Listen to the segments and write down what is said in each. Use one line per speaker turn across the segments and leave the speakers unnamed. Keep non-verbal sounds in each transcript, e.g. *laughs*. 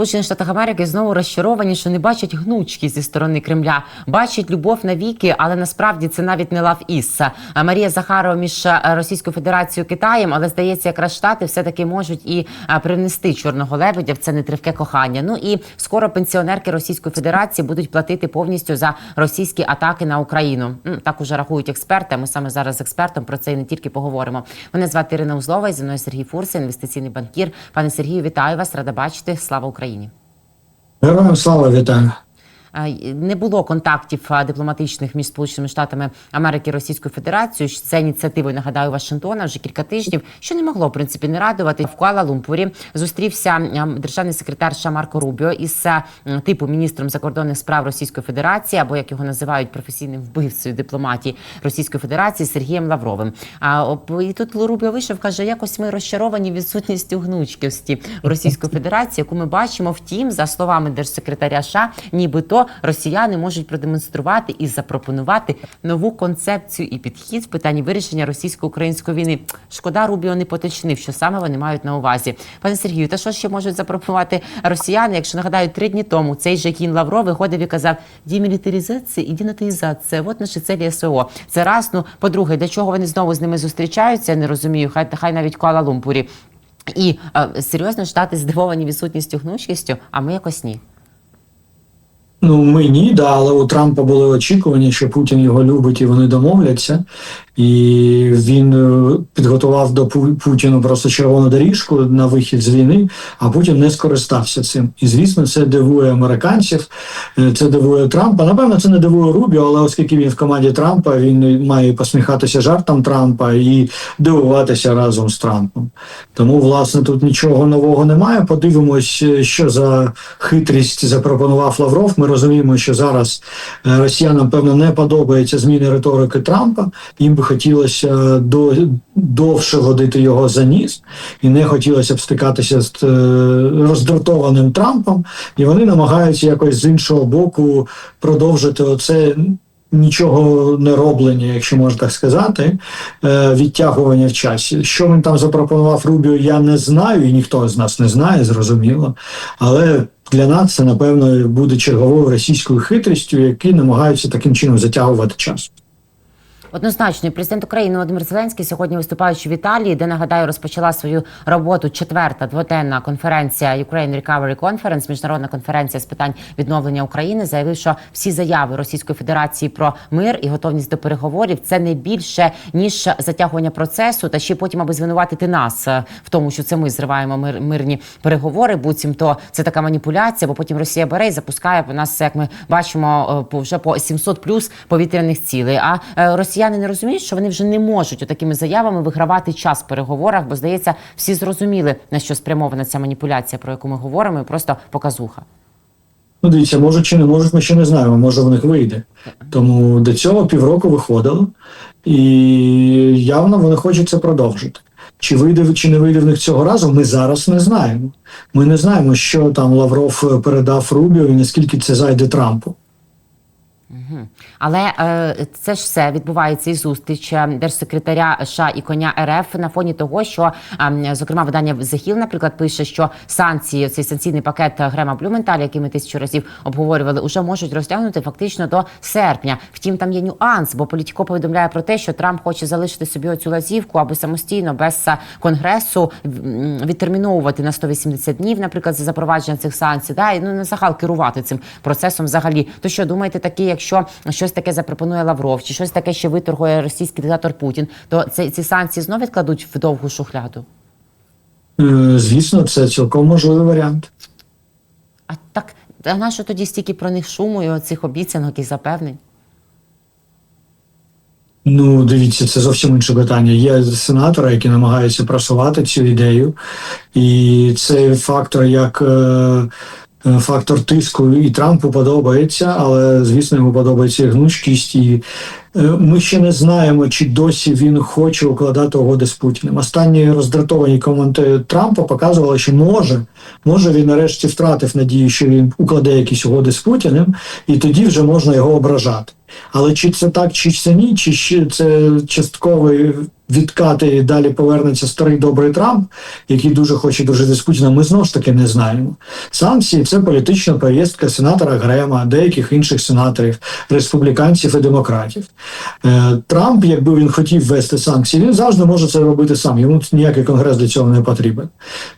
Сполучених Штатах Америки знову розчаровані, що не бачать гнучки зі сторони Кремля, бачать любов навіки, але насправді це навіть не лав Ісса. Марія Захарова між е, Російською Федерацією Китаєм, але здається, якраз штати все таки можуть і е, привнести чорного лебедя в це нетривке кохання. Ну і скоро пенсіонерки Російської Федерації будуть платити повністю за російські атаки на Україну. Так уже рахують експерти. Ми саме зараз з експертом про це і не тільки поговоримо. Мене звати Ірина Узлова і зі мною Сергій Фурса, інвестиційний банкір. Пане Сергію, вітаю вас, рада бачити. Слава Україні.
Героям слава вітаю.
Не було контактів дипломатичних між Сполученими Штатами Америки і Російською Федерацією. Це ініціативою нагадаю Вашингтона вже кілька тижнів, що не могло в принципі не радувати. В Куала-Лумпурі зустрівся е, державний секретар США Марко Рубіо із е, типу міністром закордонних справ Російської Федерації, або як його називають професійним вбивцею дипломатії Російської Федерації Сергієм Лавровим. А і тут Рубіо вийшов, каже, якось ми розчаровані відсутністю гнучкості Російської *laughs* Федерації, яку ми бачимо. Втім, за словами держсекретаря США, нібито росіяни можуть продемонструвати і запропонувати нову концепцію і підхід в питанні вирішення російсько-української війни. Шкода, Рубіо не поточнив, що саме вони мають на увазі. Пане Сергію, та що ще можуть запропонувати росіяни? Якщо нагадаю, три дні тому цей же кін Лавров виходив і казав: демілітаризація і денатоїзація. От наші цілі СВО. Це раз. Ну, по-друге, для чого вони знову з ними зустрічаються? Я не розумію. Хай хай навіть Куала Лумпурі. І е, серйозно штати здивовані відсутністю гнучкістю, а ми якось ні.
Ну ми ні, да, але у Трампа були очікування, що Путін його любить і вони домовляться. І він е, підготував до Путіну просто червону доріжку на вихід з війни, а Путін не скористався цим. І звісно, це дивує американців, е, це дивує Трампа. Напевно, це не дивує Рубіо, але оскільки він в команді Трампа, він має посміхатися жартам Трампа і дивуватися разом з Трампом. Тому, власне, тут нічого нового немає. Подивимось, е, що за хитрість запропонував Лавров. Ми розуміємо, що зараз росіянам певно не подобається зміни риторики Трампа. Їм би хотілося до, довше водити його за ніс, і не хотілося б стикатися з е, роздратованим Трампом. І вони намагаються якось з іншого боку продовжити оце. Нічого не роблення, якщо можна так сказати, е, відтягування в часі. Що він там запропонував Рубіо, я не знаю, і ніхто з нас не знає, зрозуміло. Але для нас це, напевно, буде черговою російською хитрістю, які намагаються таким чином затягувати час.
Однозначно, президент України Володимир Зеленський сьогодні виступаючи в Італії, де нагадаю, розпочала свою роботу четверта дводенна конференція Ukraine Recovery Conference, міжнародна конференція з питань відновлення України, заявив, що всі заяви Російської Федерації про мир і готовність до переговорів це не більше ніж затягування процесу, та ще потім аби звинуватити нас е, в тому, що це ми зриваємо мир, мирні переговори. Буцімто це така маніпуляція, бо потім Росія бере і запускає по нас, як ми бачимо, е, по вже по 700 плюс повітряних цілей. А е, росіяни не розуміють, що вони вже не можуть такими заявами вигравати час в переговорах, бо здається, всі зрозуміли на що спрямована ця маніпуляція, про яку ми говоримо, і просто показуха.
Ну, дивіться, можуть чи не можуть, ми ще не знаємо, може в них вийде. Тому до цього півроку виходило, і явно вони хочуть це продовжити. Чи вийде чи не вийде в них цього разу, ми зараз не знаємо. Ми не знаємо, що там Лавров передав Рубіо і наскільки це зайде Трампу.
Але е, це ж все відбувається і зустріч е, держсекретаря США і коня РФ на фоні того, що е, зокрема видання Hill, наприклад, пише, що санкції, цей санкційний пакет Грема Блюменталя, який ми тисячу разів обговорювали, уже можуть розтягнути фактично до серпня. Втім, там є нюанс, бо політико повідомляє про те, що Трамп хоче залишити собі оцю лазівку, аби самостійно без е, конгресу відтерміновувати на 180 днів, наприклад, за запровадження цих санкцій, да і ну на загал керувати цим процесом взагалі. То що думаєте, таке, якщо щось таке запропонує Лавров, чи щось таке ще виторгує російський диктатор Путін, то це ці санкції знов відкладуть в довгу шухляду?
Е, Звісно, це цілком можливий варіант.
А так а на що тоді стільки про них шуму і оцих обіцянок і запевнень?
Ну, дивіться, це зовсім інше питання. Є сенатори, які намагаються просувати цю ідею, і цей фактор як е, фактор тиску і Трампу подобається, але звісно йому подобається гнучкість. І е, ми ще не знаємо, чи досі він хоче укладати угоди з Путіним. Останні роздратовані коментарі Трампа показували, що може, може він нарешті втратив надію, що він укладе якісь угоди з Путіним, і тоді вже можна його ображати. Але чи це так, чи це ні, чи це частковий відкат і далі повернеться старий добрий Трамп, який дуже хоче дружити з ми знову ж таки не знаємо. Санкції це політична повістка сенатора Грема, деяких інших сенаторів, республіканців і демократів. Е, Трамп, якби він хотів ввести санкції, він завжди може це робити сам. Йому ніякий конгрес для цього не потрібен.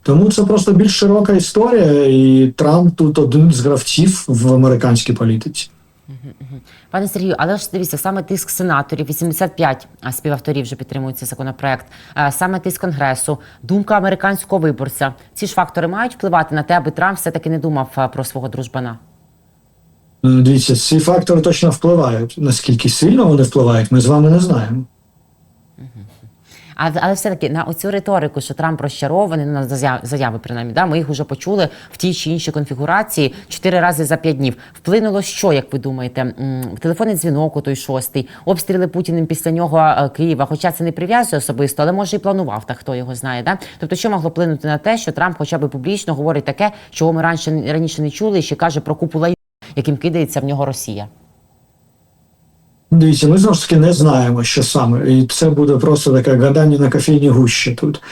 Тому це просто більш широка історія, і Трамп тут один з гравців в американській політиці.
Пане Сергію, але ж дивіться, саме тиск сенаторів, 85 співавторів вже підтримують цей законопроект, саме тиск конгресу, думка американського виборця. Ці ж фактори мають впливати на те, аби Трамп все таки не думав про свого дружбана.
Е, Дивіться, ці фактори точно впливають. Наскільки сильно вони впливають, ми з вами не знаємо.
А, але все-таки на оцю риторику, що Трамп розчарований, ну, на заяви, принаймні, да, ми їх вже почули в тій чи іншій конфігурації чотири рази за п'ять днів. Вплинуло що, як ви думаєте? Телефонний дзвінок у той шостий, обстріли Путіним після нього е, Києва. Хоча це не прив'язує особисто, але може і планував, так хто його знає. Да? Тобто, що могло вплинути на те, що Трамп хоча б публічно говорить таке, чого ми раніше раніше не чули, і ще каже про купу лай, яким кидається в нього Росія.
Дивіться, ми знову ж таки не знаємо, що саме, і це буде просто таке гадання на кофейній гущі тут.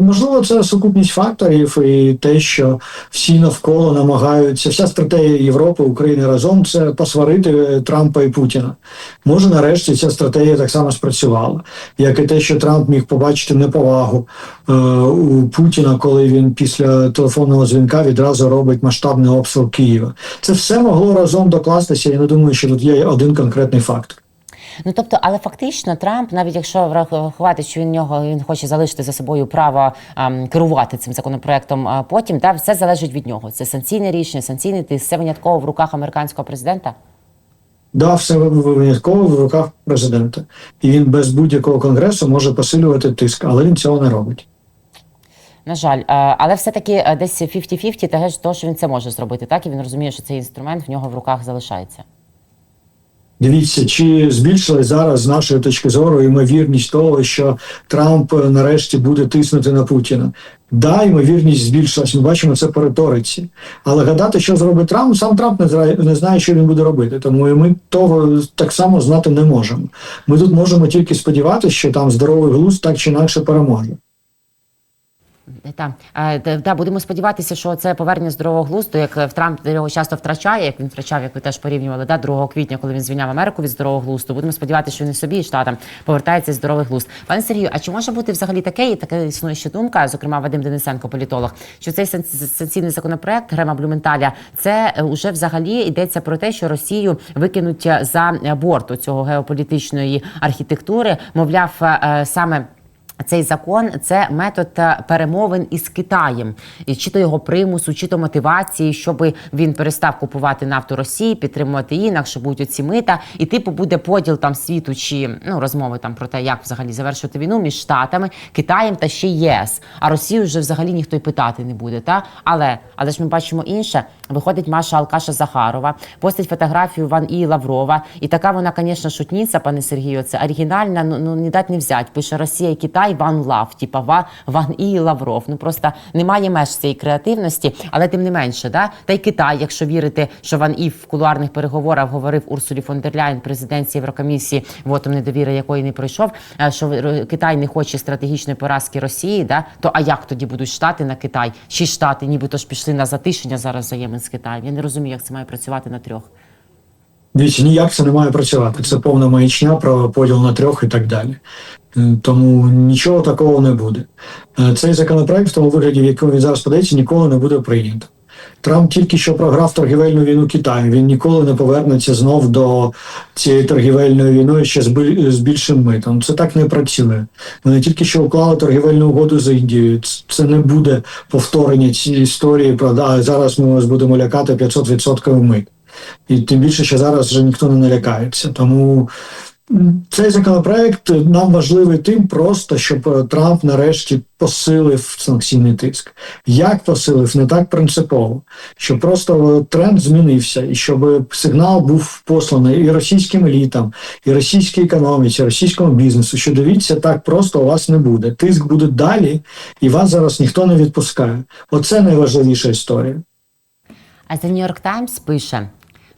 Можливо, це сукупність факторів і те, що всі навколо намагаються, вся стратегія Європи, України разом це посварити Трампа і Путіна. Може, нарешті ця стратегія так само спрацювала, як і те, що Трамп міг побачити неповагу у Путіна, коли він після телефонного дзвінка відразу робить масштабний обстріл Києва. Це все могло разом докластися. Я не думаю, що тут є один конкретний фактор.
Ну тобто, але фактично Трамп, навіть якщо врахувати, що він нього він хоче залишити за собою право ем, керувати цим законопроектом, а потім да, все залежить від нього. Це санкційне рішення, санкційний тиск, все винятково в руках американського президента.
Да, все винятково в руках президента, і він без будь-якого конгресу може посилювати тиск, але він цього не робить.
На жаль, е, але все-таки е, десь 50-50, теж то, що він це може зробити, так і він розуміє, що цей інструмент в нього в руках залишається.
Дивіться, чи збільшилась зараз з нашої точки зору ймовірність того, що Трамп е, нарешті буде тиснути на Путіна. Да, ймовірність збільшилась. Ми бачимо це по риториці. Але гадати, що зробить Трамп, сам Трамп не знає, що він буде робити. Тому і ми того так само знати не можемо. Ми тут можемо тільки сподіватися, що там здоровий глузд так чи інакше переможе.
Так, та, будемо сподіватися, що це повернення здорового глузду, як в Трамп його часто втрачає, як він втрачав, як ви теж порівнювали, да, 2 квітня, коли він звільняв Америку від здорового глузду. Будемо сподіватися, що він і собі і штатам повертається здоровий глузд. Пане Сергію, а чи може бути взагалі таке, і така існує ще думка, зокрема Вадим Денисенко, політолог, що цей санкційний законопроект Грема Блюменталя це вже взагалі йдеться про те, що Росію викинуть за борт цього геополітичної архітектури, мовляв, е, саме. Цей закон це метод е, перемовин із Китаєм, і чи то його примусу, чи то мотивації, щоб він перестав купувати нафту Росії, підтримувати інакше будуть оці мита, і типу буде поділ там світу чи ну розмови там про те, як взагалі завершити війну між штатами, Китаєм та ще ЄС. А Росію вже взагалі ніхто й питати не буде. Та але але ж ми бачимо інше. Виходить Маша Алкаша Захарова, постить фотографію Ван І Лаврова, і така вона, звісно, шутниця, пане Сергію. Це оригінальна, ну ну не дать не взять. Пише Росія і Китай. Ван Лав, типа Ва, Ван і Лавров. Ну просто немає меж цієї креативності, але тим не менше, да та й Китай, якщо вірити, що Ван І в кулуарних переговорах говорив Урсулі фон дер Ляйн, президентці Єврокомісії, вотом недовіри якої не пройшов. Що Китай не хоче стратегічної поразки Росії, да то а як тоді будуть штати на Китай? Чи штати, нібито ж пішли на затишення зараз взаємин з Китаєм? Я не розумію, як це має працювати на трьох.
Дивіться, ніяк це не має працювати. Це повна маячня про поділ на трьох і так далі. Тому нічого такого не буде. Цей законопроект в тому вигляді, в якому він зараз подається, ніколи не буде прийнято. Трамп тільки що програв торгівельну війну Китаю. Він ніколи не повернеться знов до цієї торгівельної війни ще з більшим митом. Це так не працює. Вони тільки що уклали торгівельну угоду з Індією. Це не буде повторення цієї історії. Правда, зараз ми вас будемо лякати 500% мит. І тим більше, що зараз вже ніхто не налякається. Тому цей законопроект нам важливий тим, просто щоб Трамп нарешті посилив санкційний тиск. Як посилив, не так принципово, щоб просто тренд змінився, і щоб сигнал був посланий і російським елітам, і російській економіці, і російському бізнесу, що дивіться, так просто у вас не буде. Тиск буде далі, і вас зараз ніхто не відпускає. Оце найважливіша історія.
А The New York Times пише.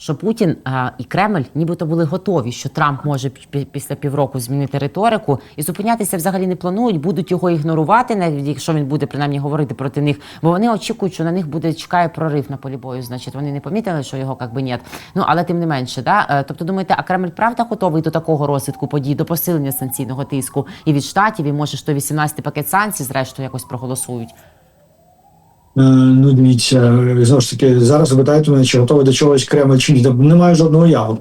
Що Путін а, і Кремль нібито були готові, що Трамп може пі- після півроку змінити риторику і зупинятися взагалі не планують, будуть його ігнорувати, навіть якщо він буде принаймні говорити проти них, бо вони очікують, що на них буде чекає прорив на полі бою. Значить, вони не помітили, що його як би нет. Ну але тим не менше, да Е, тобто думаєте, а Кремль правда готовий до такого розвитку подій, до посилення санкційного тиску і від штатів, і може що 18 пакет санкцій, зрештою якось проголосують.
Е, Ну, дивіться, е, знову ж таки, зараз ви мене, чи готовий до чогось Кремль чи ні. Немає жодного яву.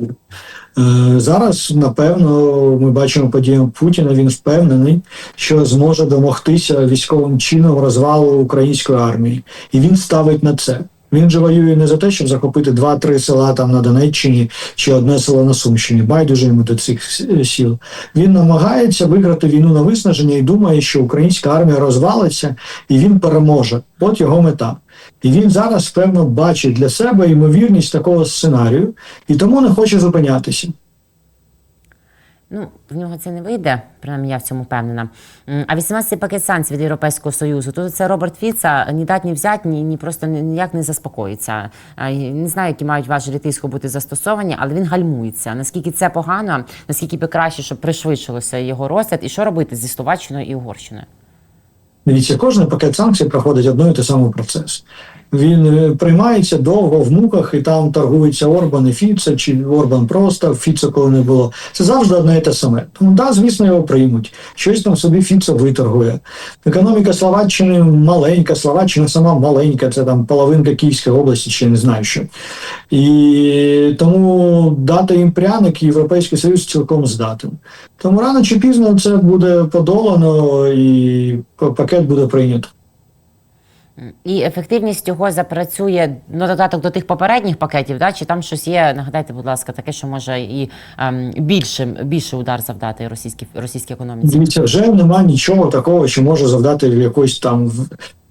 Е, Зараз, напевно, ми бачимо подіям Путіна. Він впевнений, що зможе домогтися військовим чином розвалу української армії, і він ставить на це. Він же воює не за те, щоб захопити два-три села там на Донеччині чи одне село на Сумщині. Байдуже йому до цих сіл. Він намагається виграти війну на виснаження і думає, що українська армія розвалиться і він переможе. От його мета. І він зараз, певно, бачить для себе ймовірність такого сценарію і тому не хоче зупинятися.
Ну, в нього це не вийде, принаймні я в цьому впевнена. А 18 пакет санкцій від Європейського Союзу, то це Роберт Фіца ні дать, ні взять, ні, ні просто ніяк не заспокоїться. Не знаю, які мають важелі тиску бути застосовані, але він гальмується. Наскільки це погано, наскільки би краще, щоб пришвидшилося його розгляд, і що робити зі Словаччиною і Угорщиною?
Дивіться, кожен пакет санкцій проходить одну і той самий процес. Він е, приймається довго в муках, і там торгується Орбан і Фіце, чи Орбан просто Фіце, коли не було. Це завжди одне і те саме. Тому да, звісно, його приймуть. Щось там собі Фіце виторгує. Економіка Словаччини маленька, Словаччина сама маленька, це там половинка Київської області, чи не знаю що. І тому дати їм пряник Європейський Союз цілком здатен. Тому рано чи пізно це буде подолано і пакет буде прийнято.
І ефективність його запрацює на додаток до тих попередніх пакетів, да? чи там щось є, нагадайте, будь ласка, таке, що може і ем, більше, більше удар завдати російській, російській економіці.
Дивіться, вже нема нічого такого, що може завдати якийсь там в-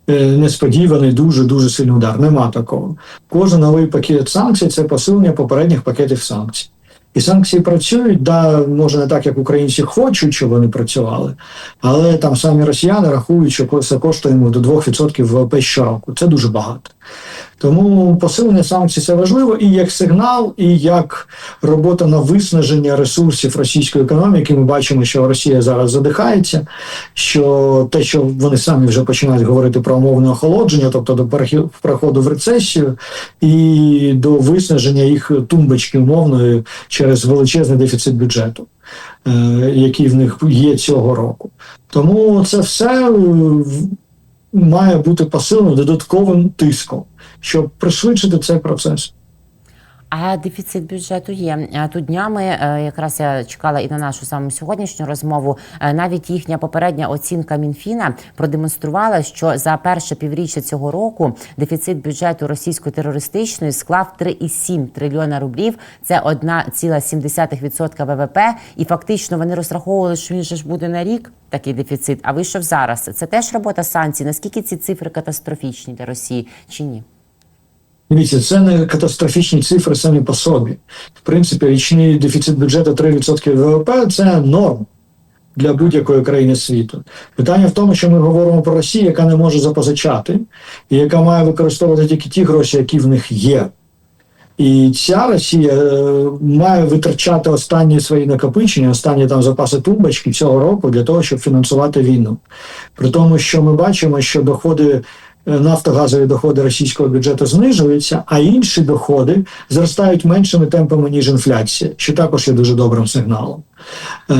е, несподіваний дуже дуже сильний удар. Нема такого. Кожен новий пакет санкцій це посилення попередніх пакетів санкцій. І санкції працюють, да, може не так, як українці хочуть, щоб вони працювали, але там самі росіяни рахують, що це коштує до 2% ВВП щороку. Це дуже багато. Тому посилення санкцій це важливо і як сигнал, і як робота на виснаження ресурсів російської економіки. Ми бачимо, що Росія зараз задихається. Що те, що вони самі вже починають говорити про умовне охолодження, тобто до переходу в рецесію, і до виснаження їх тумбочки умовної через величезний дефіцит бюджету, е, який в них є цього року. Тому це все е, має бути посилено додатковим тиском, щоб пришвидшити цей процес.
А дефіцит бюджету є. Тут днями е, якраз я чекала і на нашу саму сьогоднішню розмову. е, Навіть їхня попередня оцінка Мінфіна продемонструвала, що за перше півріччя цього року дефіцит бюджету російської терористичної склав 3,7 трильйона рублів. Це 1,7% ВВП. І фактично вони розраховували, що він же ж буде на рік такий дефіцит. А вийшов зараз. Це теж робота санкцій. Наскільки ці цифри катастрофічні для Росії чи ні?
Дивіться, це не катастрофічні цифри самі по собі. В принципі, річний дефіцит бюджету 3% ВВП це норм для будь-якої країни світу. Питання в тому, що ми говоримо про Росію, яка не може запозичати, і яка має використовувати тільки ті гроші, які в них є. І ця Росія е, має витрачати останні свої накопичення, останні там запаси тумбочки цього року для того, щоб фінансувати війну. При тому, що ми бачимо, що доходи нафтогазові доходи російського бюджету знижуються, а інші доходи зростають меншими темпами ніж інфляція, що також є дуже добрим сигналом. Е,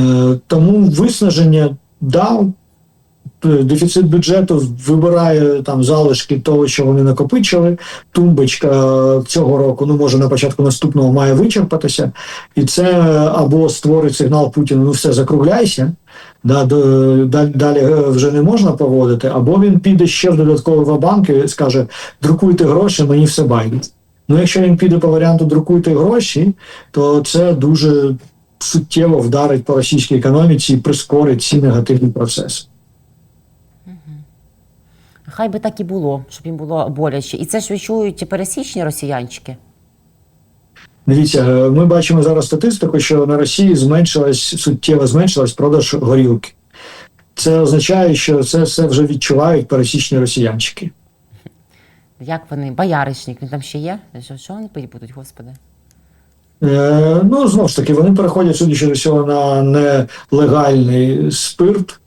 тому виснаження да, е, дефіцит бюджету вибирає там залишки того, що вони накопичили. Тумбочка цього року, ну може на початку наступного має вичерпатися, і це або створить сигнал Путіну, ну все закругляйся. Да, далі е, вже не можна поводити, або він піде ще в додатковий вабанк і скаже: друкуйте гроші, мені все байдуть. Ну, якщо він піде по варіанту друкуйте гроші, то це дуже суттєво вдарить по російській економіці і прискорить ці негативні процеси.
Хай би так і було, щоб їм було боляче. І це ж відчують пересічні росіянчики.
Дивіться, е, ми бачимо зараз статистику, що на Росії зменшилась суттєво зменшилась продаж горілки. Це означає, що це все вже відчувають пересічні росіянчики.
Як вони? Бояришник, він там ще є? Що, що вони будуть, господи?
Е, ну, знову ж таки, вони переходять, судячи до всього, на нелегальний спирт,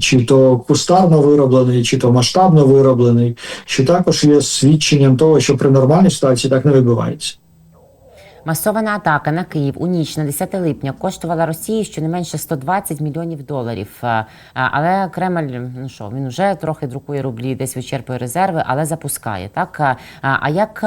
чи то кустарно вироблений, чи то масштабно вироблений, що також є свідченням того, що при нормальній ситуації так не відбувається.
Масована атака на Київ у ніч на 10 липня коштувала Росії щонайменше 120 мільйонів доларів. Е, е, Але Кремль, ну що, він вже трохи друкує рублі, десь вичерпує резерви, але запускає. Так Е, а як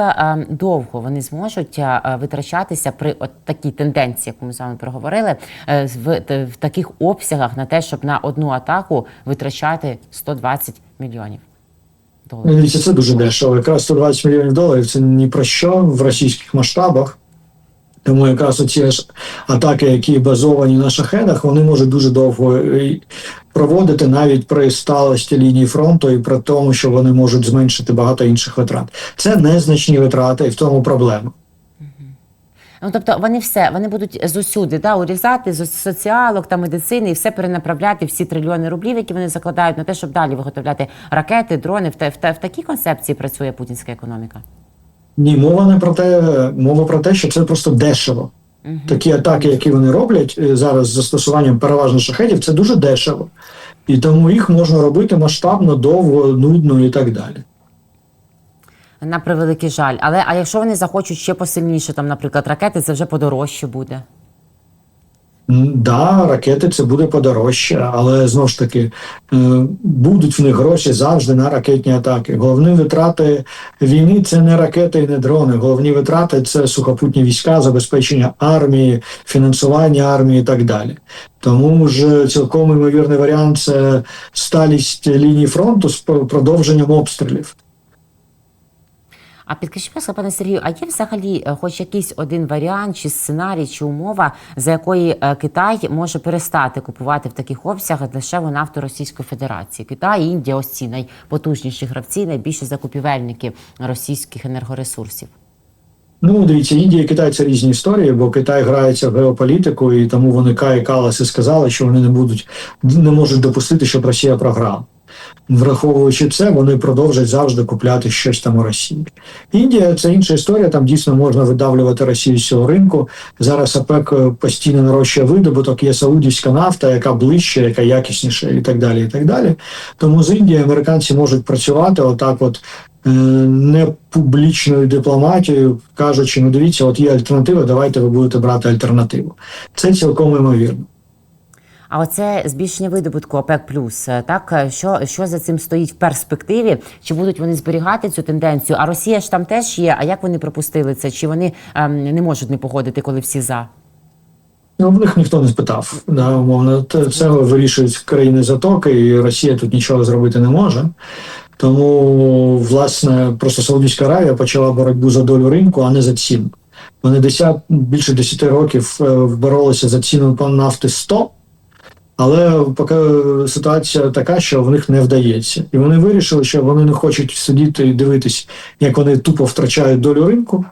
довго вони зможуть витрачатися при от такій тенденції, яку ми з вами проговорили, в, в таких обсягах на те, щоб на одну атаку витрачати 120 мільйонів доларів?
Це дуже дешево. Якраз 120 мільйонів доларів це ні про що в російських масштабах. Тому якраз оці ж атаки, які базовані на шахедах, вони можуть дуже довго проводити навіть при сталості лінії фронту і при тому, що вони можуть зменшити багато інших витрат. Це незначні витрати, і в тому проблема.
Ну, тобто вони все, вони будуть зусюди да, урізати з соціалок та медицини і все перенаправляти всі трильйони рублів, які вони закладають на те, щоб далі виготовляти ракети, дрони. В, в, в такій концепції працює путінська економіка.
Ні, мова не про те, мова про те, що це просто дешево. Такі атаки, які вони роблять е, зараз з застосуванням переважно шахетів, це дуже дешево. І тому їх можна робити масштабно, довго, нудно і так далі.
На превеликий жаль. Але а якщо вони захочуть ще посильніше, там, наприклад, ракети, це вже подорожче буде.
Да, ракети це буде подорожче, але знову ж таки е, будуть в них гроші завжди на ракетні атаки. Головні витрати війни це не ракети і не дрони. Головні витрати це сухопутні війська, забезпечення армії, фінансування армії і так далі. Тому ж цілком ймовірний варіант це сталість лінії фронту з про- продовженням обстрілів.
А підкажіть, будь ласка, пане Сергію, а є взагалі е, хоч якийсь один варіант, чи сценарій, чи умова, за якої е, Китай може перестати купувати в таких обсягах дешеву нафту Російської Федерації? Китай Індія ось ці найпотужніші гравці, найбільші закупівельники російських енергоресурсів.
Ну, дивіться, Індія і Китай це різні історії, бо Китай грається в геополітику, і тому вони Кай і Калас і сказали, що вони не будуть не можуть допустити, щоб Росія програла. Враховуючи це, вони продовжать завжди купляти щось там у Росії. Індія це інша історія. Там дійсно можна видавлювати Росію з цього ринку. Зараз ОПЕК е, постійно нарощує видобуток. Є саудівська нафта, яка ближче, яка якісніша, і так далі. І так далі. Тому з Індією американці можуть працювати отак, от е, не публічною дипломатією, кажучи, ну дивіться, от є альтернатива, давайте ви будете брати альтернативу. Це цілком імовірно.
А оце збільшення видобутку ОПЕК плюс. е, Так е, що, що за цим стоїть в перспективі? Чи будуть вони зберігати цю тенденцію? А Росія ж там теж є. А як вони пропустили це? Чи вони ем, не можуть не погодити, коли всі за?
Ну, в них ніхто не спитав. Да, умовно, це вирішують країни затоки, і Росія тут нічого зробити не може. Тому, власне, просто Саудівська Аравія почала боротьбу за долю ринку, а не за ціну. Вони 10, більше 10 років е, боролися за ціну нафти 100, але поки ситуація така, що в них не вдається. І вони вирішили, що вони не хочуть сидіти і дивитись, як вони тупо втрачають долю ринку.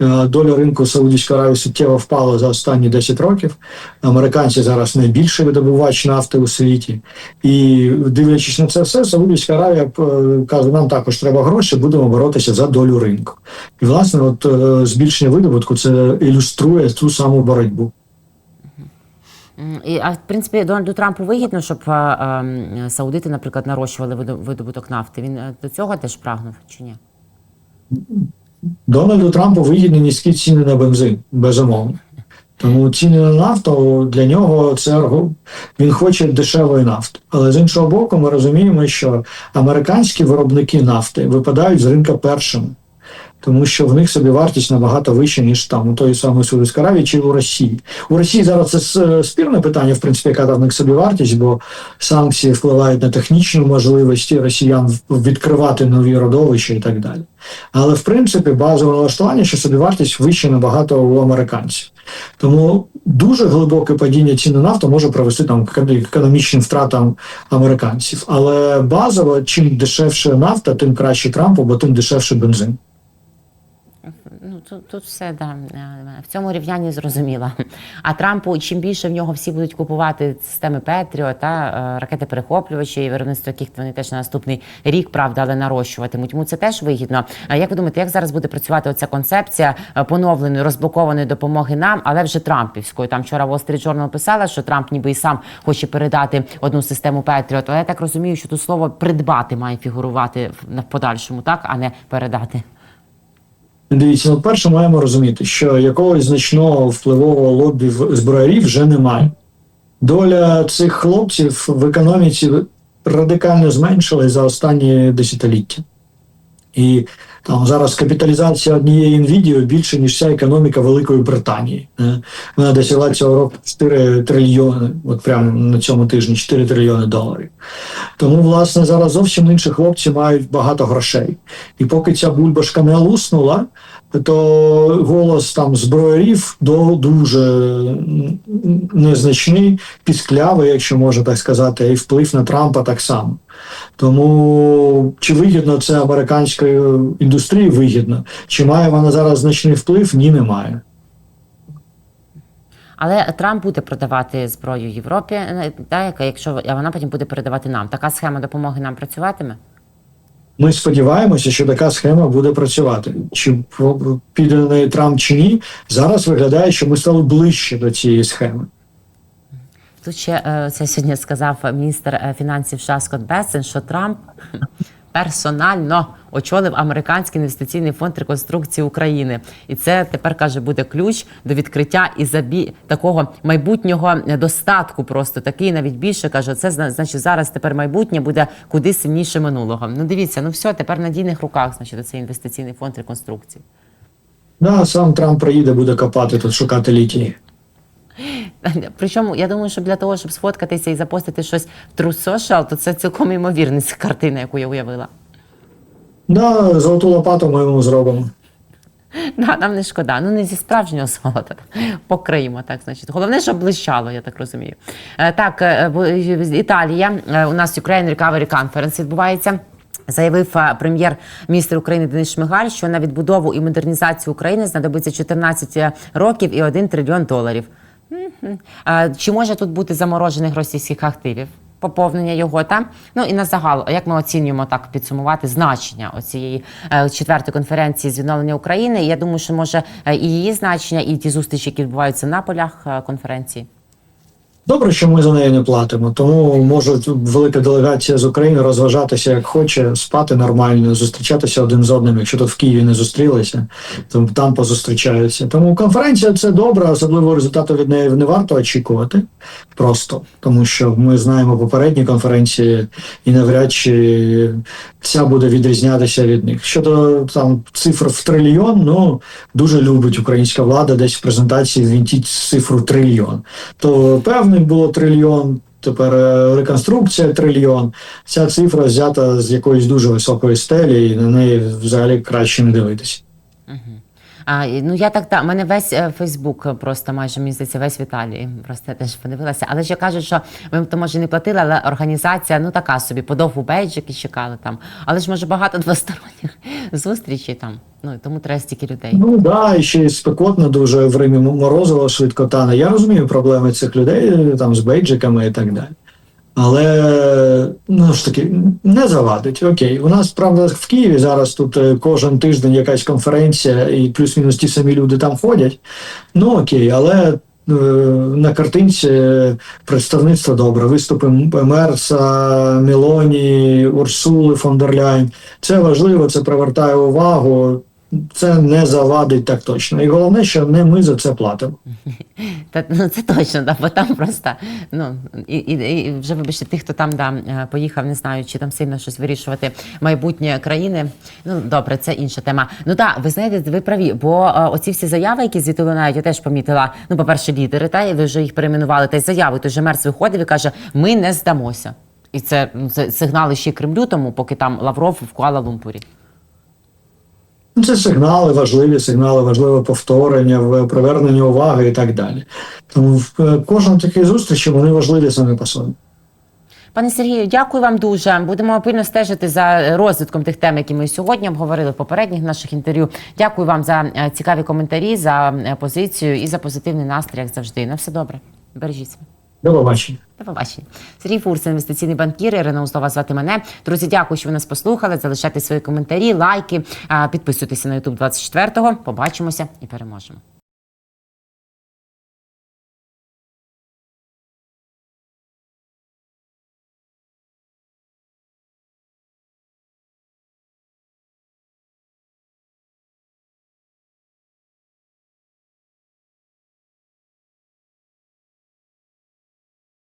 Е, Доля ринку Саудівської Аравії суттєво впала за останні 10 років. Американці зараз найбільший видобувач нафти у світі. І дивлячись на це все, Саудівська Аравія е, каже, нам також треба гроші, будемо боротися за долю ринку. І власне, от е, збільшення видобутку це ілюструє ту саму боротьбу.
А в принципі, Дональду Трампу вигідно, щоб е, ем, саудити, наприклад, нарощували видобуток нафти. Він е, до цього теж прагнув чи ні?
Дональду Трампу вигідні низькі ціни на бензин, безумовно. Тому ціни на нафту для нього це він хоче дешевої нафти. Але з іншого боку, ми розуміємо, що американські виробники нафти випадають з ринка першими, тому що в них собівартість набагато вища, ніж там у тої самої Саудівської Аравії чи у Росії. У Росії зараз це спірне питання, в принципі, яка там в них собівартість, бо санкції впливають на технічну можливість росіян відкривати нові родовища і так далі. Але в принципі базове налаштування, що собівартість вища набагато у американців. Тому дуже глибоке падіння ціни нафти може привести там економічним втратам американців. Але базово, чим дешевше нафта, тим краще Трампу, бо тим дешевше бензин.
Ну тут, тут все да е, в цьому рівнянні зрозуміло. А Трампу чим більше в нього всі будуть купувати системи Петріо та е, ракети перехоплювачі, і виробництво яких вони теж на наступний рік, правда, але нарощуватимуть. Йому це теж вигідно. А як ви думаєте, як зараз буде працювати оця концепція е, поновленої розблокованої допомоги нам, але вже Трампівської? Там вчора Wall Street Journal писала, що Трамп ніби і сам хоче передати одну систему Петріот. Але я так розумію, що тут слово придбати має фігурувати в- подальшому, так а не передати.
Дивіться, ну, перше маємо розуміти, що якогось значного впливового лобі зброярів вже немає. Доля цих хлопців в економіці радикально зменшилась за останні десятиліття. І там зараз капіталізація однієї Nvidia більше, ніж вся економіка Великої Британії. Е, Вона досягла цього року 4 трильйони, от прямо на цьому тижні 4 трильйони доларів. Тому, власне, зараз зовсім інші хлопці мають багато грошей. І поки ця бульбашка не луснула, то голос там зброярів дуже незначний, пісклявий, якщо можна так сказати, і вплив на Трампа так само. Тому чи вигідно це американської індустрії? Вигідно. Чи має вона зараз значний вплив? Ні, немає.
Але Трамп буде продавати зброю Європі, е, та, яка, якщо а вона потім буде передавати нам. Така схема допомоги нам працюватиме.
Ми сподіваємося, що така схема буде працювати. Чи піде на неї Трамп чи ні, зараз виглядає, що ми стали ближче до цієї схеми.
Тут ще е, це сьогодні сказав міністр е, фінансів США Скотт Бессен, що Трамп персонально очолив американський інвестиційний фонд реконструкції України, і це тепер каже буде ключ до відкриття і забі такого майбутнього достатку. Просто такий навіть більше каже. Це зна- значить зараз тепер майбутнє буде куди сильніше минулого. Ну дивіться, ну все, тепер надійних руках, значить, цей інвестиційний фонд реконструкції.
Да, сам Трамп приїде, буде копати тут, шукати літії. *gasps*
Причому я думаю, що для того, щоб сфоткатися і запостити щось в True Social, то це цілком імовірна картина, яку я уявила.
Да, золоту лопату ми йому зробимо. *laughs*
Да, нам не шкода. Ну не зі справжнього золота. Покриємо, так значить. Головне, щоб блищало, я так розумію. Е, Так, е, е, Італія. У нас Ukraine Recovery Conference відбувається. Заявив прем'єр-міністр України Денис Шмигаль, що на відбудову і модернізацію України знадобиться 14 років і 1 трильйон доларів. А Чи може тут бути заморожених російських активів? Поповнення його та Ну і на загал, як ми оцінюємо так підсумувати значення оцієї е, четвертої конференції з відновлення України? Я думаю, що може е, і її значення, і ті зустрічі, які відбуваються на полях е, конференції.
Добре, що ми за неї не платимо, тому може велика делегація з України розважатися як хоче, спати нормально, зустрічатися один з одним. Якщо тут в Києві не зустрілися, то там позустрічаються. Тому конференція це добре, особливо результату від неї не варто очікувати. Просто тому, що ми знаємо попередні конференції, і навряд чи ця буде відрізнятися від них. Щодо там цифр в трильйон, ну дуже любить українська влада десь в презентації ввінтіть цифру трильйон. То певний було трильйон. Тепер е, реконструкція трильйон. Ця цифра взята з якоїсь дуже високої стелі, і на неї взагалі краще не дивитися.
А, ну я так та мене весь е, Фейсбук просто майже мені здається, весь в Італії. Просто я теж подивилася. Але ще кажуть, що ми то може не платили, але організація ну така собі подовгу бейджики чекали там. Але ж може багато *laughs* двосторонніх зустрічей там. Ну тому треба стільки людей.
Ну да, і ще спекотно дуже в Римі морозиво швидко тане. Я розумію проблеми цих людей там з бейджиками і так далі. Але ну ж таки не завадить. Окей, у нас правда в Києві зараз тут е, кожен тиждень якась конференція, і плюс-мінус ті самі люди там ходять. Ну окей, але е, на картинці представництво добре. Виступи Мерса, Мілоні, Урсули фон дер Ляйн. Це важливо, це привертає увагу. Це не завадить так точно. І головне, що не ми за це платимо. *laughs*
Та ну це точно, да, бо там просто ну і, і, і вже вибачте, тих, хто там да е, поїхав, не знаю, чи там сильно щось вирішувати майбутнє країни. Ну добре, це інша тема. Ну так, ви знаєте, ви праві, бо е, оці всі заяви, які звідти лунають, я теж помітила. Ну, по-перше, лідери, та і ви вже їх перейменували. Та й заяви. Той же Мерц виходив і каже: ми не здамося. І це, ну, це сигнали ще Кремлю, тому поки там Лавров в Куала-Лумпурі.
Ну, Це сигнали важливі, сигнали важливе повторення, привернення уваги і так далі. Тому в е, кожному такій зустрічі вони важливі самі по собі.
Пане Сергію, дякую вам дуже. Будемо пильно стежити за розвитком тих тем, які ми сьогодні обговорили в попередніх наших інтерв'ю. Дякую вам за е, цікаві коментарі, за е, позицію і за позитивний настрій, як завжди. На все добре. Бережіть себе.
До побачення.
До побачення. Сергій Фурс, інвестиційний банкір, Ірина Узлова звати мене. Друзі, дякую, що ви нас послухали. Залишайте свої коментарі, лайки, підписуйтеся на YouTube 24-го. Побачимося і переможемо.